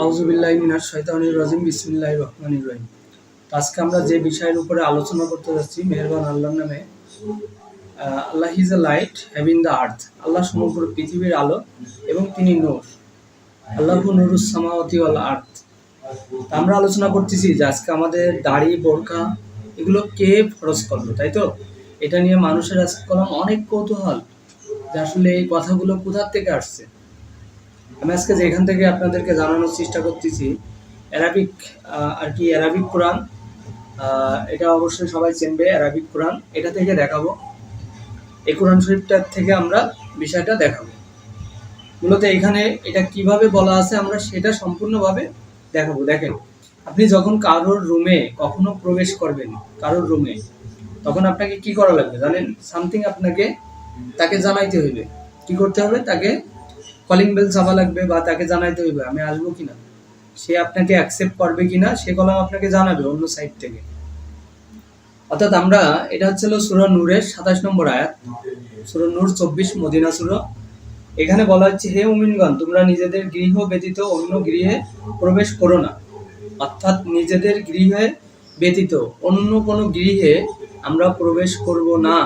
আউজুবিল্লাহ মিনার শৈতানির রাজিম বিসমিল্লাহ রহমানির রহিম। আজকে আমরা যে বিষয়ের উপরে আলোচনা করতে যাচ্ছি, মেহরবান আল্লাহর নামে Allah is a light having the earth. Allah সমগ্র পৃথিবীর আলো এবং তিনি নূর। আল্লাহ নুরুস সামাওয়াতি আর্থ। আমরা আলোচনা করতেছি যে আজকে আমাদের দাড়ি বোরকা এগুলো কে ফরজ করল, তাই তো? এটা নিয়ে মানুষের আজকে কলম অনেক কৌতূহল যে আসলে এই কথাগুলো কোথার থেকে আসছে? আমি আজকে যেখান থেকে আপনাদেরকে জানানোর চেষ্টা করতেছি অ্যারাবিক আর কি অ্যারাবিক কোরআন এটা অবশ্যই সবাই চিনবে অ্যারাবিক কোরআন এটা থেকে দেখাবো। এই কোরআন শরীফটার থেকে আমরা বিষয়টা দেখাবো। মূলত এখানে এটা কীভাবে বলা আছে আমরা সেটা সম্পূর্ণভাবে দেখাবো। দেখেন, আপনি যখন কারোর রুমে কখনো প্রবেশ করবেন, কারোর রুমে তখন আপনাকে কি করা লাগবে জানেন? সামথিং আপনাকে, তাকে জানাইতে হইবে। কি করতে হবে? তাকে কলিং বেল চাপা লাগবে বা তাকে জানাইতে হইবে, আমি আসব কিনা? সে আপনাকে অ্যাকসেপ্ট করবে কিনা, সে কলাম আপনাকে জানাবে অন্য সাইড থেকে। অর্থাৎ আমরা, এটা হচ্ছিল সুরা নূরের সাতাশ নম্বর আয়াত। সুরা নূর চব্বিশ, মদিনা সুরা। এখানে বলা হচ্ছে, হে উমিনগণ তোমরা নিজেদের গৃহ ব্যতীত অন্য গৃহে প্রবেশ করো না। অর্থাৎ নিজেদের গৃহে ব্যতীত অন্য কোনো গৃহে আমরা প্রবেশ করব না।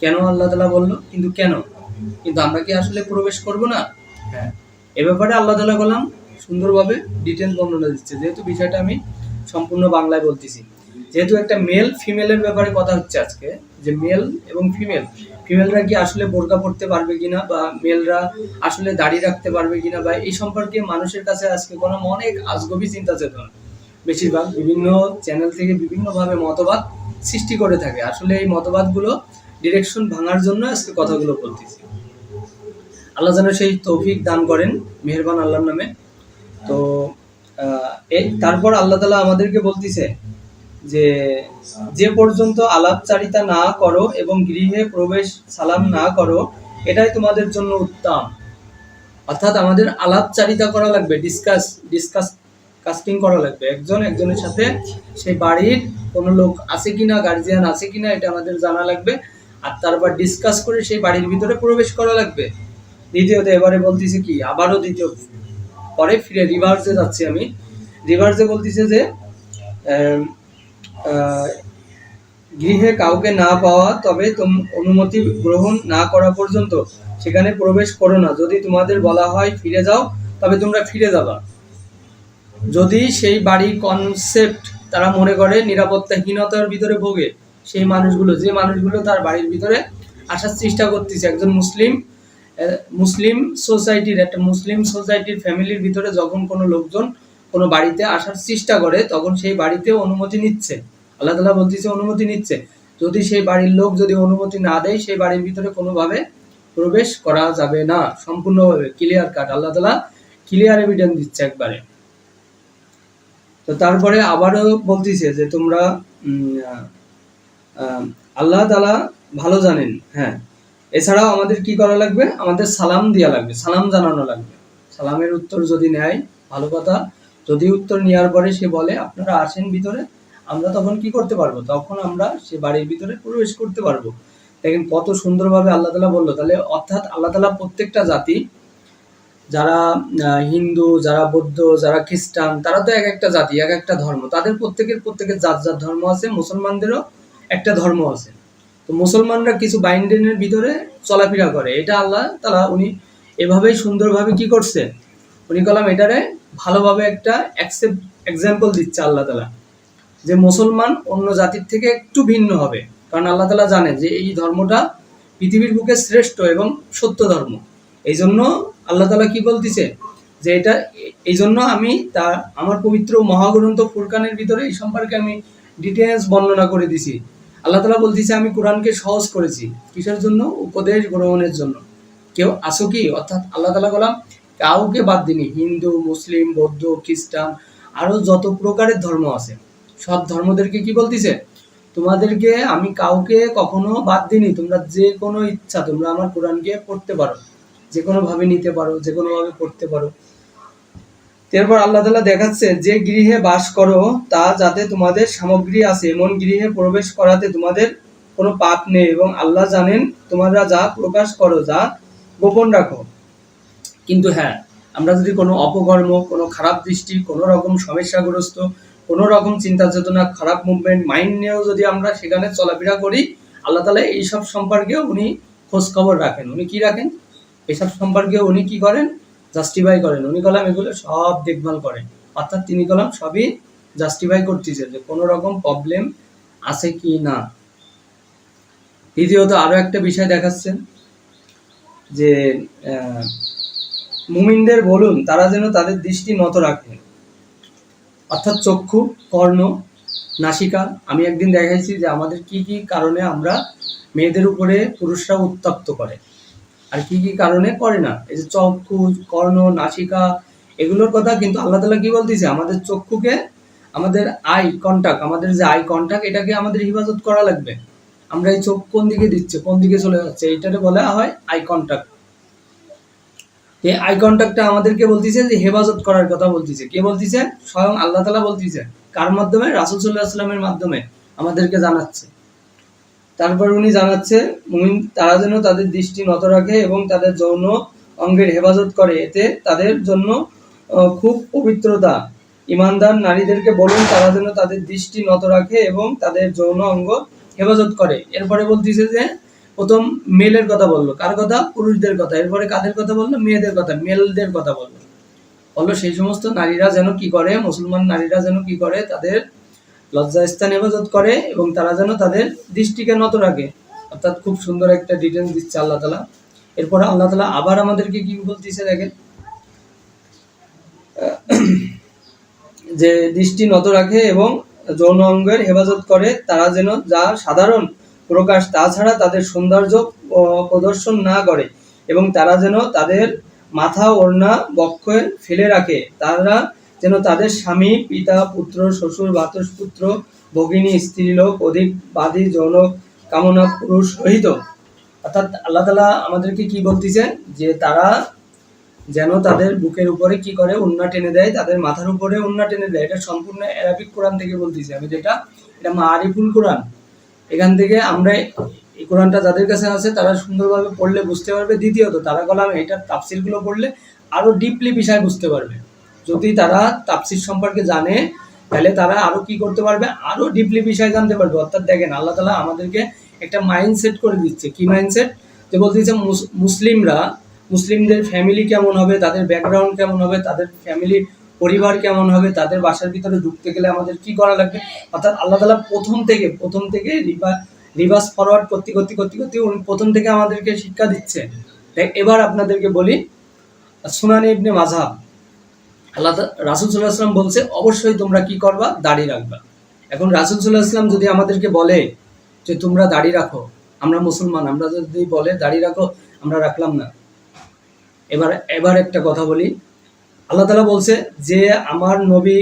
কেন আল্লাহ তালা বলল? কিন্তু কেন? কিন্তু আমরা কি আসলে প্রবেশ করব না? হ্যাঁ। এ ব্যাপারে আল্লাহ তালা বললাম, সুন্দরভাবে ডিটেলস বর্ণনা দিচ্ছে। যেহেতু বিষয়টা আমি সম্পূর্ণ বাংলায় বলতেছি। যেহেতু একটা মেল ফিমেলের ব্যাপারে কথা হচ্ছে আজকে, যে মেল এবং ফিমেল ফিমেলরা কি আসলে বোরকা পড়তে পারবে কিনা বা মেলরা আসলে দাড়ি রাখতে পারবে কিনা বা এই সম্পর্কে মানুষের কাছে আজকে কোনো অনেক আজগবি চিন্তা চেতনা বেশিরভাগ বিভিন্ন চ্যানেল থেকে বিভিন্নভাবে মতবাদ সৃষ্টি করে থাকে। আসলে এই মতবাদগুলো ডিরেকশন ভাঙার জন্য আজকে কথাগুলো বলতেছি। আল্লাহ যেন সেই তৌফিক দান করেন মেহেরবান আল্লাহর নামে। তো তারপর আল্লাহ তালা আমাদেরকে বলতিছে যে যে পর্যন্ত আলাপচারিতা না করো এবং গৃহে প্রবেশ সালাম না করো, এটাই তোমাদের জন্য উত্তম। অর্থাৎ আমাদের আলাপচারিতা করা লাগবে ডিসকাস ডিসকাস কাস্টিং করা লাগবে। একজন একজনের সাথে সেই বাড়ির কোনো লোক আছে কিনা গার্জিয়ান আছে কিনা, এটা আমাদের জানা লাগবে। আর তারপর ডিসকাস করে সেই বাড়ির ভিতরে প্রবেশ করা লাগবে। দ্বিতীয়ত এবারে বলতেছে কি, আবারও দ্বিতীয় পরে ফিরে রিভার্সে যাচ্ছি আমি। রিভার্সে বলতেছে যে গৃহে কাউকে না পাওয়া, তবে অনুমতি গ্রহণ না করা পর্যন্ত সেখানে প্রবেশ করো না। যদি তোমাদের বলা হয় ফিরে যাও, তবে তোমরা ফিরে যাবা। যদি সেই বাড়ি কনসেপ্ট তারা মনে করে নিরাপত্তাহীনতার ভিতরে ভোগে, সেই মানুষগুলো, যে মানুষগুলো তার বাড়ির ভিতরে আসার চেষ্টা করতেছে, একজন মুসলিম মুসলিম সোসাইটির, একটা মুসলিম সোসাইটির ফ্যামিলির ভিতরে যখন কোনো লোকজন কোনো বাড়িতে আসার চেষ্টা করে, তখন সেই বাড়িতে অনুমতি নিচ্ছে। আল্লাহ তালা বলতেছে অনুমতি নিচ্ছে। যদি সেই বাড়ির লোক যদি অনুমতি না দেয়, সেই বাড়ির ভিতরে কোনোভাবে প্রবেশ করা যাবে না। সম্পূর্ণভাবে ক্লিয়ার কাট আল্লাহ তালা ক্লিয়ার এভিডেন্স দিচ্ছে একবারে। তো তারপরে আবারও বলতেছে যে তোমরা আল্লাহ তালা ভালো জানেন। হ্যাঁ। এছাড়াও আমাদের কি করা লাগবে? আমাদের সালাম দেওয়া লাগবে, সালাম জানানো লাগবে। সালামের উত্তর যদি নেয়, ভালো কথা। যদি উত্তর নেওয়ার পরে সে বলে, আপনারা আসেন ভিতরে, আমরা তখন কি করতে পারব? তখন আমরা সে বাড়ির ভিতরে প্রবেশ করতে পারব। দেখেন কত সুন্দরভাবে আল্লাহ তালা বলল, তাহলে অর্থাৎ আল্লাহ তালা প্রত্যেকটা জাতি, যারা হিন্দু, যারা বৌদ্ধ, যারা খ্রিস্টান, তারা তো এক একটা জাতি, এক একটা ধর্ম। তাদের প্রত্যেকের প্রত্যেকের জাত জাত ধর্ম আছে, মুসলমানদেরও একটা ধর্ম আছে। তো মুসলমানরা কিছু বাইন্ডেনের ভিতরে চলাফেরা করে। এটা আল্লাহ তালা উনি এভাবেই সুন্দরভাবে কি করছে? উনি কলাম এটারে ভালোভাবে একটা অ্যাকসেপ্ট এক্সাম্পল দিচ্ছে আল্লাহ তালা যে মুসলমান অন্য জাতির থেকে একটু ভিন্ন হবে। কারণ আল্লাহ তালা জানে যে এই ধর্মটা পৃথিবীর বুকে শ্রেষ্ঠ এবং সত্য ধর্ম। এই জন্য আল্লাহ তালা কি বলতেছে? যে এটা এই জন্য আমি তা, আমার পবিত্র মহাগ্রন্থ ফুরকানের ভিতরে এই সম্পর্কে আমি ডিটেলস বর্ণনা করে দিছি। আল্লাহ তালা বলতেছে, আমি কোরআনকে সহজ করেছি। কিসের জন্য? উপদেশ গ্রহণের জন্য। কেউ আসো কি? অর্থাৎ আল্লাহ তালা বললাম, কাউকে বাদ দিনি হিন্দু, মুসলিম, বৌদ্ধ, খ্রিস্টান, আরও যত প্রকারের ধর্ম আছে। সব ধর্মদেরকে কি বলতেছে? তোমাদেরকে আমি কাউকে কখনো বাদ দিনি তোমরা যে কোনো ইচ্ছা, তোমরা আমার কোরআনকে পড়তে পারো। যে কোনো ভাবে নিতে পারো, যে কোনো ভাবে পড়তে পারো। এরপর আল্লাহ তালা দেখাচ্ছে, যে গৃহে বাস করো, তা যাতে তোমাদের সামগ্রী আছে, এমন গৃহে প্রবেশ করাতে তোমাদের কোনো পাপ নেই এবং আল্লাহ জানেন তোমরা যা প্রকাশ করো, যা গোপন রাখো। কিন্তু হ্যাঁ আমরা যদি কোনো অপকর্ম, কোনো খারাপ দৃষ্টি, কোনো রকম সমস্যাগ্রস্ত, কোনো রকম চিন্তা চেতনা, খারাপ মুভমেন্ট মাইন্ড নিয়েও যদি আমরা সেখানে চলাফেরা করি, আল্লাহ তালা এইসব সম্পর্কেও উনি খোঁজ খবর রাখেন। উনি কি রাখেন? এসব সম্পর্কে উনি কি করেন? জাস্টিফাই করেন। উনি কলাম এগুলো সব দেখভাল করেন। অর্থাৎ তিনি কলাম সবই জাস্টিফাই করতেছে যে কোনো রকম প্রবলেম আছে কি না। দ্বিতীয়ত আরও একটা বিষয় দেখাচ্ছেন যে মুমিনদের বলুন, তারা যেন তাদের দৃষ্টি নত রাখে। অর্থাৎ চক্ষু, কর্ণ, নাসিকা, আমি একদিন দেখাইছি যে আমাদের কি কি কারণে আমরা মেয়েদের উপরে পুরুষরা উত্তপ্ত করে। আর কি কি কারণে করে না? এই যে চক্ষু কর্ণ, নাসিকা, এগুলোর কথা কিন্তু আল্লাহ তালা কি বলতেছে? আমাদের চক্ষুকে, আমাদের আই কন্টাক্ট আমাদের যে আই কন্টাক্ট এটাকে আমাদের হিফাজত করা লাগবে। আমরা এই চোখ কোন দিকে দিচ্ছে, কোন দিকে চলে যাচ্ছে এইটাকে বলা হয় আই কন্টাক্ট এই আই কন্টাক্টটা আমাদেরকে বলতেছে যে হেফাজত করার কথা বলতেছে। কে বলতেছে? স্বয়ং আল্লাহ তালা বলতেছে। কার মাধ্যমে? রাসুল সাল্লাহ আসলামের মাধ্যমে। আমাদেরকে জানাচ্ছে। তারপর উনি জানাচ্ছে মুমিন তারা যেন তাদের দৃষ্টি নত রাখে এবং তাদের যৌন অঙ্গের হেফাজত করে। এতে তাদের জন্য খুব পবিত্রতা। ইমানদার নারীদেরকে বলুন, তারা যেন তাদের দৃষ্টি নত রাখে এবং তাদের যৌন অঙ্গ হেফাজত করে। এরপরে বলতেছে যে, প্রথম মেলের কথা বলল। কার কথা? পুরুষদের কথা। এরপরে কাদের কথা বলল? মেয়েদের কথা, মেলদের কথা বলল। বলল, সেই সমস্ত নারীরা যেন কি করে? মুসলমান নারীরা যেন কি করে? তাদের লজ্জাস্থান হেফাজত করে এবং তারা যেন তাদের দৃষ্টিকে নত রাখে। অর্থাৎ খুব সুন্দর একটা ডিটেলস দিচ্ছে আল্লাহ তালা। এরপরে আল্লাহ তালা আবার আমাদেরকে কি বলতেছে দেখেন? যে দৃষ্টি নত রাখে এবং যৌন অঙ্গের হেফাজত করে, তারা যেন যা সাধারণ প্রকাশ তাছাড়া তাদের সৌন্দর্য প্রদর্শন না করে এবং তারা যেন তাদের মাথা, ওড়না, বক্ষে ফেলে রাখে। তারা যেন তাদের স্বামী, পিতা, পুত্র, শ্বশুর পুত্র ভগিনী, স্ত্রীলোক, অধিক বাদী যৌন কামনা পুরুষ রহিত। অর্থাৎ আল্লাহ তালা আমাদেরকে কি বলতেছে? যে তারা যেন তাদের বুকের উপরে কি করে? উন্না টেনে দেয়, তাদের মাথার উপরে উন্না টেনে দেয়। এটা সম্পূর্ণ অ্যারাবিক কোরআন থেকে বলতেছি। আমি যেটা, এটা মা মারিফুল কোরআন এখান থেকে আমরা এই কোরআনটা যাদের কাছে আছে, তারা সুন্দরভাবে পড়লে বুঝতে পারবে। দ্বিতীয়ত, তারা কলাম এটার তাফসিরগুলো পড়লে আরও ডিপলি বিষয় বুঝতে পারবে। যদি তারা তাপসির সম্পর্কে জানে, তাহলে তারা আরও কি করতে পারবে? আরও ডিপলি বিষয় জানতে পারবে। অর্থাৎ দেখেন, আল্লাহ তালা আমাদেরকে একটা মাইন্ডসেট করে দিচ্ছে। কি মাইন্ডসেট যে বলতেছে মুস- মুসলিমরা, মুসলিমদের ফ্যামিলি কেমন হবে, তাদের ব্যাকগ্রাউন্ড কেমন হবে, তাদের ফ্যামিলির পরিবার কেমন হবে, তাদের বাসার ভিতরে ঢুকতে গেলে আমাদের কি করা লাগবে? অর্থাৎ আল্লাহ তালা প্রথম থেকে প্রথম থেকে রিভার্স ফরওয়ার্ড করতে করতে করতে করতে উনি প্রথম থেকে আমাদেরকে শিক্ষা দিচ্ছে এবার আপনাদেরকে বলি, সুনানি ইবনে মাঝহাব আল্লাহ রাসুল সাল্লাহ আসলাম বলছে, অবশ্যই তোমরা কি করবা? দাড়ি রাখবা। এখন রাসুল সাল্লাহ আসলাম যদি আমাদেরকে বলে যে, তোমরা দাড়ি রাখো, আমরা মুসলমান, আমরা যদি বলে দাড়ি রাখো, আমরা রাখলাম না। এবার এবার একটা কথা বলি। আল্লাহ তালা বলছে যে, আমার নবী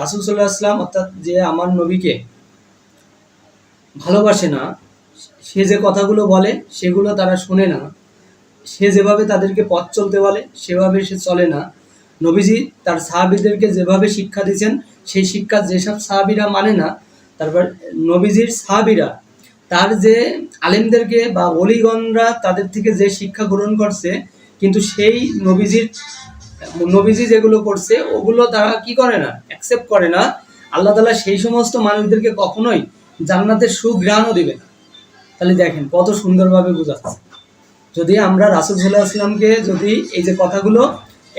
রাসূল সাল্লাহ আসলাম অর্থাৎ যে আমার নবীকে ভালোবাসে না, সে যে কথাগুলো বলে, সেগুলো তারা শোনে না। সে যেভাবে তাদেরকে পথ চলতে বলে, সেভাবে সে চলে না। নবীজি তার সাহাবিদেরকে যেভাবে শিক্ষা দিয়েছেন, সেই শিক্ষা যেসব সাহাবিরা মানে না, তারপর নবীজির সাহাবিরা তার যে আলেমদেরকে বা অলিগণরা তাদের থেকে যে শিক্ষা গ্রহণ করছে, কিন্তু সেই নবীজির, নবীজি যেগুলো করছে, ওগুলো তারা কি করে না অ্যাকসেপ্ট করে না। আল্লাহ তালা সেই সমস্ত মানুষদেরকে কখনোই জান্নাতের সুঘ্রাণও দিবে না। তাহলে দেখেন কত সুন্দরভাবে বোঝাচ্ছে। যদি আমরা রাসুল সাল্লাহ আসলামকে যদি এই যে কথাগুলো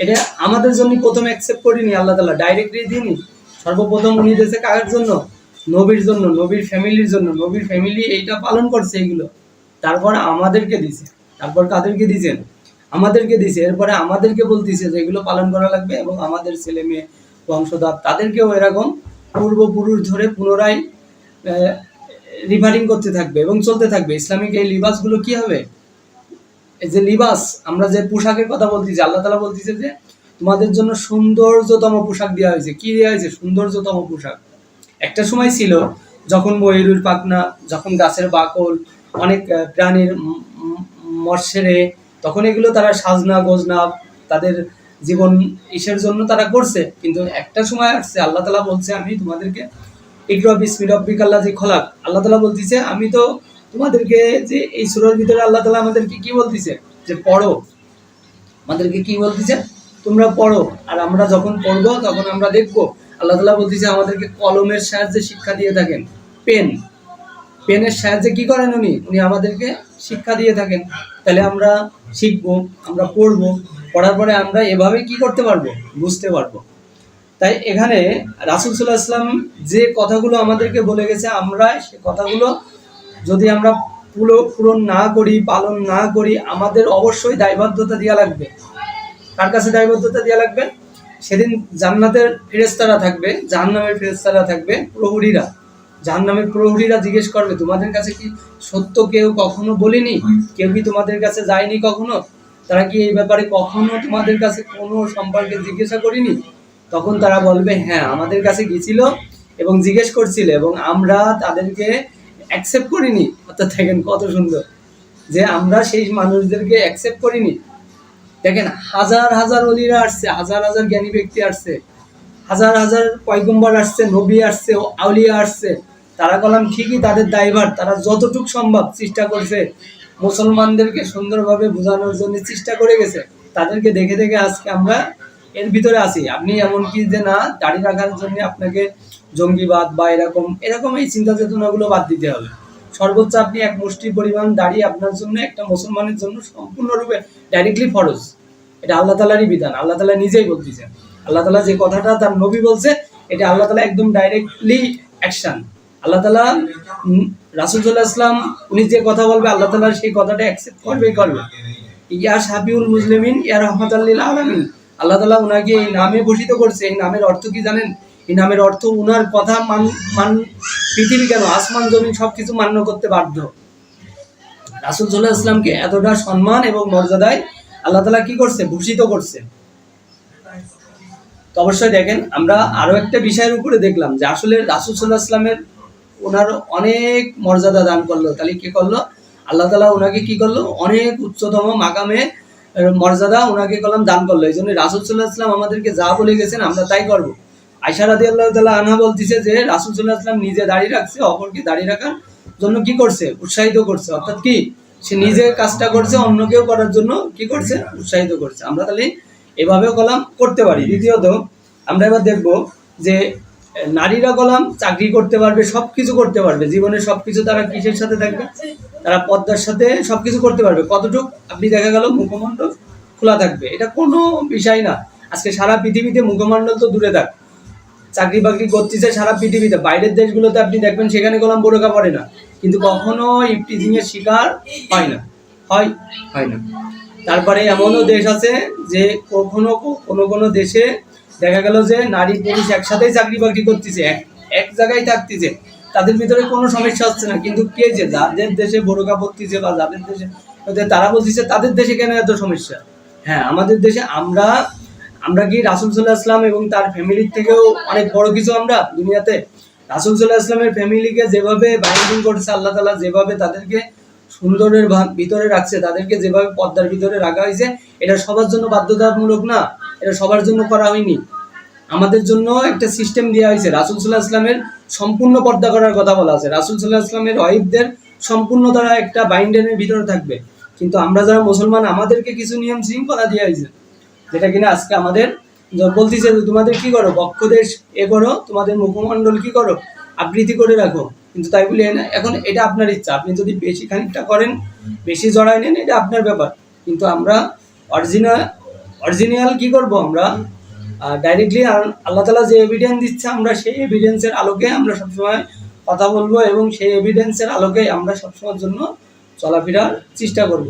এটা আমাদের জন্য প্রথম অ্যাকসেপ্ট করিনি, আল্লাহ তালা ডাইরেক্টলি দিইনি। সর্বপ্রথম উনি দিয়েছে কার জন্য? নবীর জন্য, নবীর ফ্যামিলির জন্য। নবীর ফ্যামিলি এইটা পালন করছে এইগুলো। তারপর আমাদেরকে দিছে তারপর কাদেরকে দিছেন আমাদেরকে দিছে এরপরে আমাদেরকে বলতেছে যে এগুলো পালন করা লাগবে এবং আমাদের ছেলে মেয়ে, বংশধর, তাদেরকেও এরকম পূর্বপুরুষ ধরে পুনরায় রিভারিং করতে থাকবে এবং চলতে থাকবে। ইসলামিক এই লিবাসগুলো কি হবে? এই যে লিবাস, আমরা যে পোশাকের কথা বলতেছি, আল্লাহ তালা বলতেছে যে তোমাদের জন্য সৌন্দর্যতম পোশাক দেওয়া হয়েছে। কি দেওয়া হয়েছে? সৌন্দর্যতম পোশাক। একটা সময় ছিল যখন ময়ূরের পাখনা, যখন গাছের বাকল, অনেক প্রাণীর ম- ম- মর্ষেরে তখন এগুলো তারা সাজনা, গোজনা, তাদের জীবন ইসের জন্য তারা করছে। কিন্তু একটা সময় আসছে, আল্লাহ তালা বলছে, আমি তোমাদেরকে ইকরা বিসমি রব্বিক আল্লাহ যে খলাক। আল্লাহ তালা বলতেছে, আমি তো তোমাদেরকে যে এই সুরের ভিতরে আল্লাহ তালা আমাদেরকে কি বলতেছে? যে পড়ো। আমাদেরকে কি বলতেছে? তোমরা পড়ো। আর আমরা যখন পড়ব, তখন আমরা দেখব। আল্লাহ তালা বলতেছে, আমাদেরকে কলমের সাহায্যে শিক্ষা দিয়ে থাকেন। পেন। পেনের সাহায্যে কি করেন উনি? উনি আমাদেরকে শিক্ষা দিয়ে থাকেন। তাহলে আমরা শিখব, আমরা পড়ব। পড়ার পরে আমরা এভাবে কি করতে পারব? বুঝতে পারব। তাই এখানে রাসুল সাল্লাহ যে কথাগুলো আমাদেরকে বলে গেছে আমরা সে কথাগুলো যদি আমরা পুরো পূরণ না করি, পালন না করি, আমাদের অবশ্যই দায়বদ্ধতা দেওয়া লাগবে। কার কাছে দায়বদ্ধতা দেওয়া লাগবে? সেদিন জান্নাতের ফেরেস্তারা থাকবে, জাহান্নামের ফেরেস্তারা থাকবে, প্রহরীরা। জাহান্নামের প্রহরীরা জিজ্ঞেস করবে, তোমাদের কাছে কি সত্য কেউ কখনো বলিনি? কেউ কি তোমাদের কাছে যায়নি কখনো? তারা কি এই ব্যাপারে কখনো তোমাদের কাছে কোনো সম্পর্কে জিজ্ঞাসা করিনি? তখন তারা বলবে হ্যাঁ আমাদের কাছে গেছিল এবং জিজ্ঞেস করছিল এবং আমরা তাদেরকে অ্যাকসেপ্ট করিনি। অর্থাৎ দেখেন কত সুন্দর। যে আমরা সেই মানুষদেরকে অ্যাকসেপ্ট করিনি। দেখেন হাজার হাজার অলিরা আসছে, হাজার হাজার জ্ঞানী ব্যক্তি আসছে, হাজার হাজার পয়গম্বর আসছে, নবী আসছে, আউলিয়া আসছে। তারা কলাম ঠিকই তাদের দায়ভার, তারা যতটুক সম্ভব চেষ্টা করছে মুসলমানদেরকে সুন্দরভাবে বোঝানোর জন্য চেষ্টা করে গেছে। তাদেরকে দেখে দেখে আজকে আমরা এর ভিতরে আছি। আপনি এমন কি যে না, দাড়ি রাখার জন্য আপনাকে জঙ্গিবাদ বা এরকম এরকম এই চিন্তা চেতনাগুলো বাদ দিতে হবে। সর্বোচ্চ আপনি এক মুষ্টি পরিমাণ দাঁড়িয়ে আপনার জন্য, একটা মুসলমানের জন্য সম্পূর্ণরূপে ডাইরেক্টলি ফরজ। এটা আল্লাহ তালারই বিধান, আল্লাহ তালা নিজেই বলতেছেন। আল্লাহ তালা যে কথাটা তার নবী বলছে, এটা আল্লাহ তালা একদম ডাইরেক্টলি অ্যাকশন আল্লাহ তালা রাসুলুল্লাহ ইসলাম উনি যে কথা বলবে, আল্লাহ তালা সেই কথাটা অ্যাকসেপ্ট করবেই করবে। ইয়া শাফিউল মুসলিমিন, ইয়া রহমত আলমিন। আল্লাহ তালা ওনাকে এই নামে ভূষিত করছে। এই নামের অর্থ কি জানেন? এই নামের অর্থ উনার কথা মান মান, পৃথিবী কেন? আসমান, জমিন সবকিছু মান্য করতে বাধ্য। রাসুল সাল্লাহ ইসলামকে এতটা সম্মান এবং মর্যাদায় আল্লাহ তালা কি করছে? ভূষিত করছে। তো অবশ্যই দেখেন, আমরা আরও একটা বিষয়ের উপরে দেখলাম যে আসলে রাসুল সাল্লাহ ইসলামের ওনার অনেক মর্যাদা দান করল। তাহলে কি করল? আল্লাহ তালা ওনাকে কি করল? অনেক উচ্চতম মাকামে মর্যাদা ওনাকে কলম দান করল। এই জন্য রাসুল সাল্লাহ ইসলাম আমাদেরকে যা বলে গেছেন আমরা তাই করব। আয়সা রাদি আল্লাহ তালা আনহা বলতেছে যে, রাসুল সাল্লাহ ইসলাম নিজে দাঁড়িয়ে রাখছে, অপরকে দাঁড়িয়ে রাখার জন্য কি করছে? উৎসাহিত করছে। অর্থাৎ কি? সে নিজে কাজটা করছে অন্য কেউ করার জন্য কি করছে? উৎসাহিত করছে। আমরা তাহলে এভাবেও কলাম করতে পারি। দ্বিতীয়ত, আমরা এবার দেখব যে, নারীরা কলাম চাকরি করতে পারবে সব কিছু করতে পারবে। জীবনে সব কিছু তারা কিসের সাথে থাকবে? তারা পদ্মার সাথে সব কিছু করতে পারবে। কতটুক? আপনি দেখা গেল মুখমণ্ডল খোলা থাকবে। এটা কোনো বিষয় না। আজকে সারা পৃথিবীতে মুখমণ্ডল তো দূরে থাক। চাকরি বাকরি করতেছে সারা পৃথিবীতে। বাইরের দেশগুলোতে আপনি দেখবেন সেখানে গোলাম বোরকা পড়ে না। কিন্তু কখনো ইফটিজিং এর শিকার হয় না। হয়? হয় না। তারপরে এমনও দেশ আছে যে কখনো কোনো কোনো দেশে দেখা গেল যে নারী পুরুষ একসাথেই চাকরি বাকরি করতেছে, এক এক জায়গায় থাকতেছে। তাদের ভিতরে কোনো সমস্যা হচ্ছে না। কিন্তু কে যে যাদের দেশে বোরকা পড়তেছে বা যাদের দেশে তারা বলতেছে, তাদের দেশে কেন এত সমস্যা? হ্যাঁ আমাদের দেশে আমরা আমরা কি রাসুল সাল্লাহ আসলাম এবং তার ফ্যামিলির থেকেও অনেক বড় কিছু আমরা দুনিয়াতে? রাসুল সাল্লাহ আসলামের ফ্যামিলিকে যেভাবে বাইন্ডিং করছে, আল্লাহ তালা যেভাবে তাদেরকে সুন্দরের ভিতরে রাখছে, তাদেরকে যেভাবে পর্দার ভিতরে রাখা হয়েছে, এটা সবার জন্য বাধ্যতামূলক না, এটা সবার জন্য করা হয়নি। আমাদের জন্য একটা সিস্টেম দেওয়া হয়েছে, রাসুল সাল্লাহ আসলামের সম্পূর্ণ পর্দা করার কথা বলা আছে। রাসুল সাল্লাহ আসলামের ওয়াইফদের সম্পূর্ণ তারা একটা বাইন্ডেনের ভিতরে থাকবে। কিন্তু আমরা যারা মুসলমান, আমাদেরকে কিছু নিয়ম শৃঙ্খলা দেওয়া হয়েছে। যেটা কিনা আজকে আমাদের বলতেছে তোমাদের কি করো? বক্ষদেশ এ করো, তোমাদের মুখমণ্ডল কি করো? আবৃত্তি করে রাখো। কিন্তু তাই বলে না এখন এটা আপনার ইচ্ছা। আপনি যদি বেশি খানিকটা করেন, বেশি জড়াই নেন, এটা আপনার ব্যাপার। কিন্তু আমরা অরিজিনাল অরিজিনাল কি করব আমরা? ডাইরেক্টলি আল্লাহ তালা যে এভিডেন্স দিচ্ছে আমরা সেই এভিডেন্সের আলোকে আমরা সবসময় কথা বলব এবং সেই এভিডেন্সের আলোকে আমরা সবসময়ের জন্য চলাফেরার চেষ্টা করব।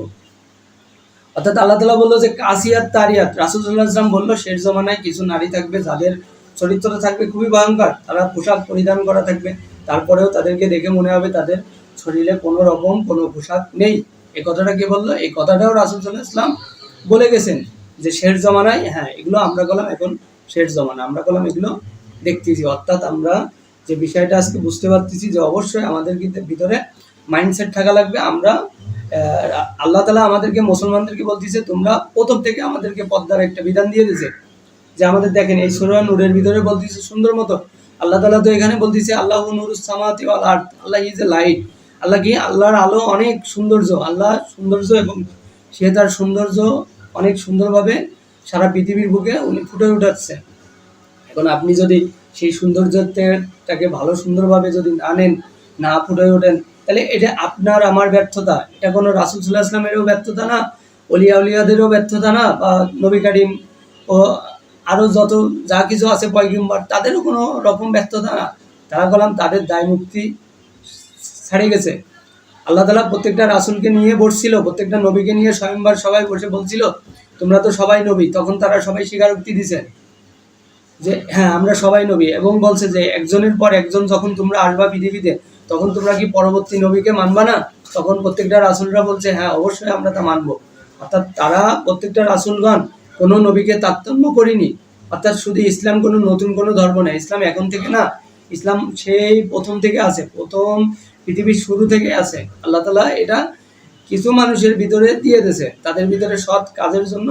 অর্থাৎ আল্লাহ তালা বলল যে কাসিয়াত তারিয়াত ইসলাম বলল, শেষ জমানায় কিছু নারী থাকবে যাদের চরিত্র থাকবে খুবই ভয়ঙ্কর, তারা পোশাক পরিধান করা থাকবে, তারপরেও তাদেরকে দেখে মনে হবে তাদের শরীরে কোনো রকম কোনো পোশাক নেই। এই কথাটা কে বলল? এই কথাটাও রাসুল সাল্লাহ ইসলাম বলে গেছেন যে শেষ জমানায় হ্যাঁ এগুলো আমরা গেলাম এখন শেষ জমানা, আমরা গেলাম এগুলো দেখতেছি। অর্থাৎ আমরা যে বিষয়টা আজকে বুঝতে পারতেছি যে অবশ্যই আমাদের ভিতরে মাইন্ডসেট থাকা লাগবে। আমরা আল্লাহ তালা আমাদেরকে, মুসলমানদেরকে বলতেছে, তোমরা প্রথম থেকে আমাদেরকে পদ্মার একটা বিধান দিয়ে দিয়েছে। যে আমাদের দেখেন, এই সুরা নূরের ভিতরে বলতেছে সুন্দর মতো, আল্লাহ তালা তো এখানে বলতেছে, আল্লাহ নুরুস সামাতি আল্লাহ ইজ এ লাইট আল্লাহ কি আল্লাহর আলো অনেক সৌন্দর্য আল্লাহ সৌন্দর্য এবং সে তার সৌন্দর্য অনেক সুন্দরভাবে সারা পৃথিবীর বুকে উনি ফুটে উঠাচ্ছে এখন আপনি যদি সেই সৌন্দর্যটাকে ভালো সুন্দরভাবে যদি না নেন না ফুটে ওঠেন তাহলে এটা আপনার আমার ব্যর্থতা। এটা কোনো রাসুল সাল্লাহ আসলামেরও ব্যর্থতা না, অলিয়া উলিয়াদেরও ব্যর্থতা না, বা নবী কারিম ও আরও যত, যা কিছু আছে পয়গম্বর, তাদেরও কোনো রকম ব্যর্থতা না। তারা বললাম, তাদের দায় মুক্তি ছাড়ে গেছে। আল্লাহ তালা প্রত্যেকটা রাসুলকে নিয়ে বসছিল, প্রত্যেকটা নবীকে নিয়ে স্বয়ংবার সবাই বসে বলছিল, তোমরা তো সবাই নবী। তখন তারা সবাই স্বীকারোক্তি দিছে যে হ্যাঁ আমরা সবাই নবী। এবং বলছে যে, একজনের পর একজন যখন তোমরা আসবা পৃথিবীতে তখন তোমরা কি পরবর্তী নবীকে মানবা না? তখন প্রত্যেকটা রাসুলরা বলছে হ্যাঁ অবশ্যই আমরা তা মানবো। অর্থাৎ তারা প্রত্যেকটা রাসুলগণ কোনো নবীকে তারতম্য করিনি। অর্থাৎ শুধু ইসলাম কোনো, নতুন কোনো ধর্ম না, ইসলাম এখন থেকে না, ইসলাম সেই প্রথম থেকে আছে, প্রথম পৃথিবীর শুরু থেকে আছে। আল্লাহ তালা এটা কিছু মানুষের ভিতরে দিয়ে দিয়েছে। তাদের ভিতরে সৎ কাজের জন্য,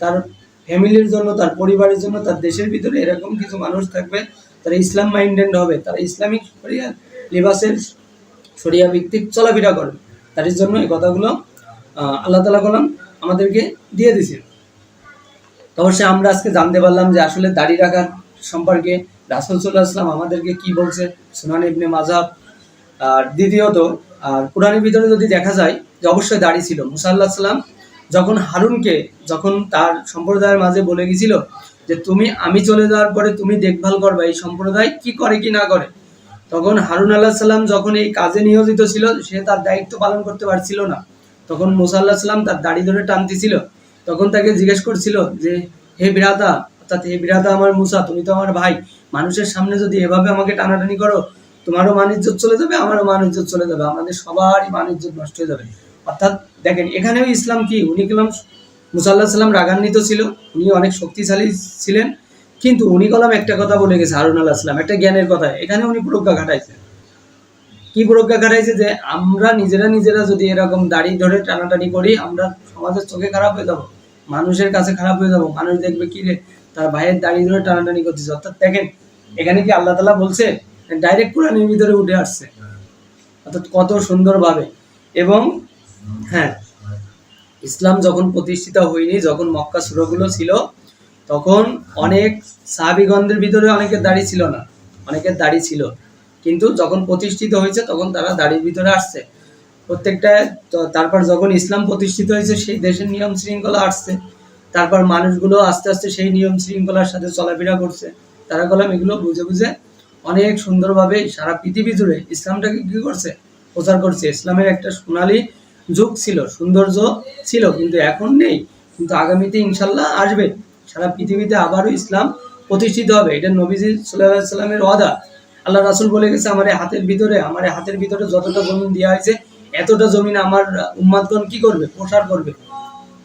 তার ফ্যামিলির জন্য, তার পরিবারের জন্য, তার দেশের ভিতরে এরকম কিছু মানুষ থাকবে, তারা ইসলাম মাইন্ডেড হবে। তারা ইসলামিক লিবাসের শরিয়া ভিত্তিক চলাফেরা করবে তার জন্য এই কথাগুলো আল্লাহ তালা কলাম আমাদেরকে দিয়ে দিছে। তো অবশ্যই আমরা আজকে জানতে পারলাম যে আসলে দাড়ি রাখার সম্পর্কে রাসুল সাল্লাহ আসলাম আমাদেরকে কি বলছে, সুনান ইবনে মাজাব আর দ্বিতীয়ত, আর কোরআনের ভিতরে যদি দেখা যায় যে অবশ্যই দাড়ি ছিল। মুসা আল্লাহ সাল্লাম যখন হারুনকে, যখন তার সম্প্রদায়ের মাঝে বলে গেছিল যে, তুমি আমি চলে যাওয়ার পরে তুমি দেখভাল করবে, এই সম্প্রদায় কি করে কি না করে? তখন হারুন আল্লাহ সাল্লাম যখন এই কাজে নিয়োজিত ছিল, সে তার দায়িত্ব পালন করতে পারছিল না। তখন মুসা আল্লাহ সাল্লাম তার দাড়ি ধরে টানতেছিল। তখন তাকে জিজ্ঞেস করছিল যে, হে বিরাতা অর্থাৎ হে বিরাতা আমার মুসা, তুমি তো আমার ভাই। মানুষের সামনে যদি এভাবে আমাকে টানাটানি করো, তোমারও মানিজ্য চলে যাবে, আমারও মানিজ্য চলে যাবে। আমাদের সবারই মানিজ্য নষ্ট হয়ে যাবে। অর্থাৎ দেখেন, এখানেও ইসলাম কি? উনি কলাম মুসাল্লাহ সাল্লাম রাগান্বিত ছিল। উনি অনেক শক্তিশালী ছিলেন। কিন্তু উনি কলাম একটা কথা বলে গেছে, হারুন আল্লাহ সাল্লাম একটা জ্ঞানের কথা। এখানে উনি প্রজ্ঞা ঘাটাইছে কি প্রজ্ঞা ঘাটাইছে যে আমরা নিজেরা নিজেরা যদি এরকম দাড়ি ধরে টানাটানি করি, আমরা সমাজের চোখে খারাপ হয়ে যাব, মানুষের কাছে খারাপ হয়ে যাব, মানুষ দেখবে কি রে, তার ভাইয়ের দাড়ি ধরে টানাটানি করতেছে। অর্থাৎ দেখেন, এখানে কি আল্লাহ তালা বলছে ডাইরেক্ট কোরআনের ভিতরে উঠে আসছে। অর্থাৎ কত সুন্দরভাবে। এবং হ্যাঁ ইসলাম যখন প্রতিষ্ঠিত হয়নি, যখন মক্কা সুরগুলো ছিল তখন অনেক সাহাবিগণদের ভিতরে অনেকের দাড়ি ছিল না, অনেকের দাড়ি ছিল। কিন্তু যখন প্রতিষ্ঠিত হয়েছে, তখন তারা দাড়ির ভিতরে আসছে। প্রত্যেকটা তারপর যখন ইসলাম প্রতিষ্ঠিত হয়েছে, সেই দেশের নিয়ম শৃঙ্খলা আসছে। তারপর মানুষগুলো আস্তে আস্তে সেই নিয়ম শৃঙ্খলার সাথে চলাফেরা করছে। তারা কলাম এগুলো বুঝে বুঝে অনেক সুন্দরভাবে সারা পৃথিবী জুড়ে ইসলামটাকে কী করছে? প্রচার করছে। ইসলামের একটা সোনালি যুগ ছিল, সৌন্দর্য ছিল, কিন্তু এখন নেই। কিন্তু আগামীতে ইনশাল্লাহ আসবে। সারা পৃথিবীতে আবারও ইসলাম প্রতিষ্ঠিত হবে। এটা নবীজি সাল্লাহ সাল্লামের ওয়াদা। আল্লাহ রাসুল বলে গেছে, আমার হাতের ভিতরে, আমার হাতের ভিতরে যতটা জমিন দেওয়া হয়েছে, এতটা জমিন আমার উম্মাদগণ কি করবে? প্রসার করবে।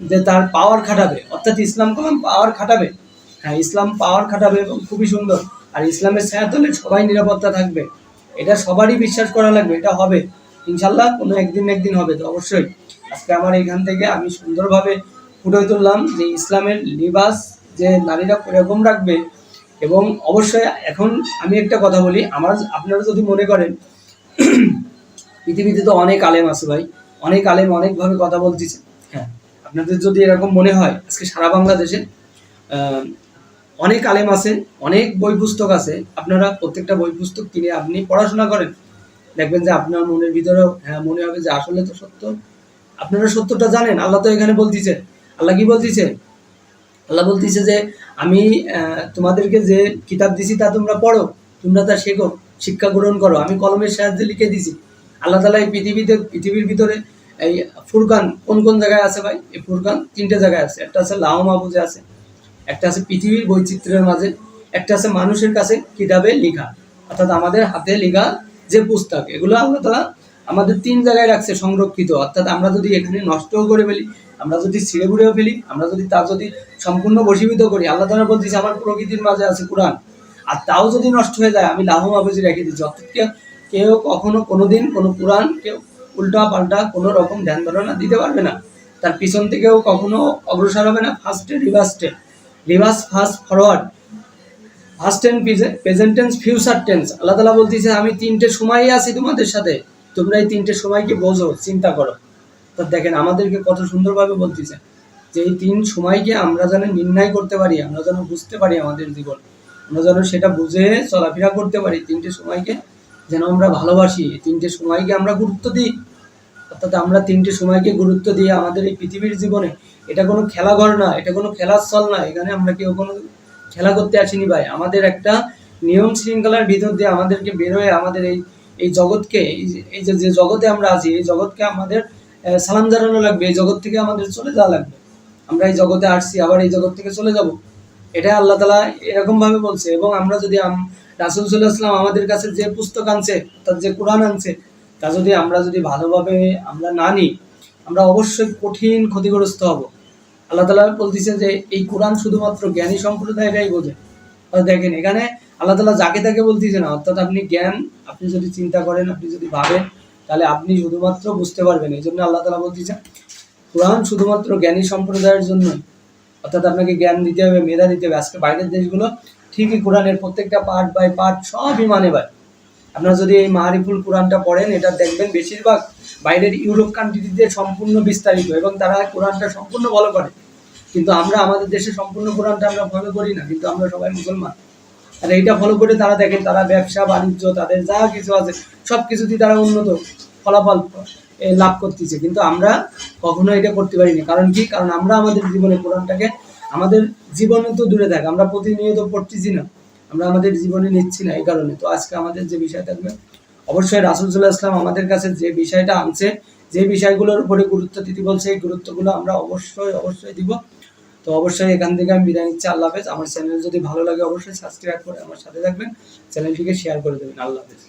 যে তার পাওয়ার খাটাবে। অর্থাৎ ইসলাম কলাম পাওয়ার খাটাবে? হ্যাঁ ইসলাম পাওয়ার খাটাবে এবং খুবই সুন্দর। আর ইসলামের ছায়াতলে সবাই নিরাপত্তা থাকবে। এটা সবারই বিশ্বাস করা লাগবে, এটা হবে। ইনশাল্লাহ কোনো একদিন একদিন হবে, তো অবশ্যই। আজকে আমার এখান থেকে আমি সুন্দরভাবে ফুটে তুললাম যে ইসলামের লিবাস যে নারীরা এরকম রাখবে এবং অবশ্যই এখন আমি একটা কথা বলি আমার আপনারা যদি মনে করেন পৃথিবীতে তো অনেক আলেম আছে ভাই অনেক আলেম অনেকভাবে কথা বলতেছে। হ্যাঁ। আপনাদের যদি এরকম মনে হয় আজকে সারা বাংলাদেশে অনেক আলেম আছে অনেক বই পুস্তক আছে আপনারা প্রত্যেকটা বই পুস্তক কিনে আপনি পড়াশোনা করেন। দেখবেন যে আপনার মনের ভিতরেও হ্যাঁ মনে হবে যে আসলে তো সত্য। আপনারা সত্যটা জানেন আল্লাহ তো এখানে বলতেছে। আল্লাহ কি বলতেছে? আল্লাহ বলতেছে যে, আমি তোমাদেরকে যে কিতাব দিছি তা তোমরা পড়ো, তোমরা তা শেখো, শিক্ষা গ্রহণ করো। আমি কলমের সাহায্যে লিখে দিছি। আল্লাহ তালা এই পৃথিবীতে, পৃথিবীর ভিতরে এই ফুরকান কোন কোন জায়গায় আছে ভাই? এই ফুরকান তিনটে জায়গায় আছে। একটা আছে লাও মাহবুজে আছে, একটা আছে পৃথিবীর বৈচিত্র্যের মাঝে, একটা আছে মানুষের কাছে কিতাবে লেখা। অর্থাৎ আমাদের হাতে লেখা যে পুস্তক, এগুলো আল্লাহ তালা আমাদের তিন জায়গায় রাখছে সংরক্ষিত, অর্থাৎ আমরা যদি এখানে নষ্টও করে ফেলি, আমরা যদি ছিঁড়ে ঘুরেও ফেলি, আমরা যদি তা যদি সম্পূর্ণ বশীভূত করি, আল্লাহ তালা বলতেছে, আমার প্রকৃতির মাঝে আছে কোরআন। আর তাও যদি নষ্ট হয়ে যায়, আমি লাহ মাহফুজি রেখে দিচ্ছি। অর্থাৎ কেউ কখনো দিন কোনো কোরআন কেউ উল্টা পাল্টা কোনো রকম ধ্যান ধারণা দিতে পারবে না। তার পিছন থেকেও কখনো অগ্রসর হবে না। ফার্স্টে রিভার্সটে reverse first forward first tense present tense future tense Allah তালা বলতেছে, আমি তিনটে সময়ই আছি তোমাদের সাথে। তোমরা এই তিনটে সময়কে বোঝো, চিন্তা করো। তো দেখেন, আমাদেরকে কত সুন্দরভাবে বলতেছে যে এই তিন সময়কে আমরা যেন নির্ণয় করতে পারি, আমরা যেন বুঝতে পারি আমাদের জীবন। আমরা যেন সেটা বুঝে চলাফেরা করতে পারি তিনটে সময়কে যেন আমরা ভালোবাসি তিনটে সময়কে আমরা গুরুত্ব দিই। অর্থাৎ আমরা তিনটে সময়কে গুরুত্ব দিয়ে আমাদের এই পৃথিবীর জীবনে, এটা কোনো খেলাঘর না, এটা কোনো খেলার স্থল না, এখানে আমরা কেউ কোনো খেলা করতে আসিনি ভাই। আমাদের একটা নিয়ম শৃঙ্খলার ভিতর দিয়ে আমাদেরকে বেরোয় আমাদের এই এই জগৎকে, এই যে- যে জগতে আমরা আছি, এই জগৎকে আমাদের সালাম জানানো লাগবে, এই জগৎ থেকে আমাদের চলে যাওয়া লাগবে। আমরা এই জগতে আসছি, আবার এই জগৎ থেকে চলে যাব। এটা আল্লাহ তালা এরকম ভাবে বলছে, এবং আমরা যদি রাসুল সাল্লাহ আসলাম আমাদের কাছে যে পুস্তক আনছে, অর্থাৎ যে কোরআন আনছে, তা যদি আমরা যদি ভালোভাবে আমরা না নিই, আমরা অবশ্যই কঠিন ক্ষতিগ্রস্ত হব। আল্লাহ তালা বলতেছে যে, এই কোরআন শুধুমাত্র জ্ঞানী সম্প্রদায়টাই বোঝে। দেখেন, এখানে আল্লাহ তালা যাকে তাকে বলতেছে না, অর্থাৎ আপনি জ্ঞান, আপনি যদি চিন্তা করেন, আপনি যদি ভাবেন, তাহলে আপনি শুধুমাত্র বুঝতে পারবেন। এই জন্য আল্লাহ তালা বলতেছে, কোরআন শুধুমাত্র জ্ঞানী সম্প্রদায়ের জন্য অর্থাৎ আপনাকে জ্ঞান দিতে হবে, মেধা দিতে হবে। আজকে বাইরের দেশগুলো ঠিকই কোরআনের প্রত্যেকটা পার্ট বাই পার্ট সবই মানে ভাই আপনারা যদি এই মাহারিফুল কোরআনটা পড়েন, এটা দেখবেন বেশিরভাগ বাইরের ইউরোপ কান্ট্রিতে সম্পূর্ণ বিস্তারিত এবং তারা কোরআনটা সম্পূর্ণ ভালো করে। কিন্তু আমরা আমাদের দেশে সম্পূর্ণ কোরআনটা আমরা ফলো করি না, কিন্তু আমরা সবাই মুসলমান। আর এইটা ফলো করে তারা দেখেন, তারা ব্যবসা, বাণিজ্য, তাদের যা কিছু আছে সব কিছুতেই তারা উন্নত ফলাফল লাভ করতেছে। কিন্তু আমরা কখনো এটা করতে পারি না কারণ কি? কারণ আমরা আমাদের জীবনে কোরআনটাকে, আমাদের জীবনে তো দূরে থাকে, আমরা প্রতিনিয়ত পড়তেছি না। আমরা আমাদের জীবনে নিচ্ছি না এই কারণে। তো আজকে আমাদের যে বিষয় থাকবে, অবশ্যই রাসুলসুল্লাহ ইসলাম আমাদের কাছে যে বিষয়টা আনছে, যে বিষয়গুলোর উপরে গুরুত্ব দিতে বলছে, এই গুরুত্বগুলো আমরা অবশ্যই অবশ্যই দিব। তো অবশ্যই এখান থেকে আমি বিদায় নিচ্ছি। আল্লাহ হাফেজ। আমার চ্যানেল যদি ভালো লাগে, অবশ্যই সাবস্ক্রাইব করে আমার সাথে থাকবেন। চ্যানেলটিকে শেয়ার করে দেবেন। আল্লাহ হাফেজ।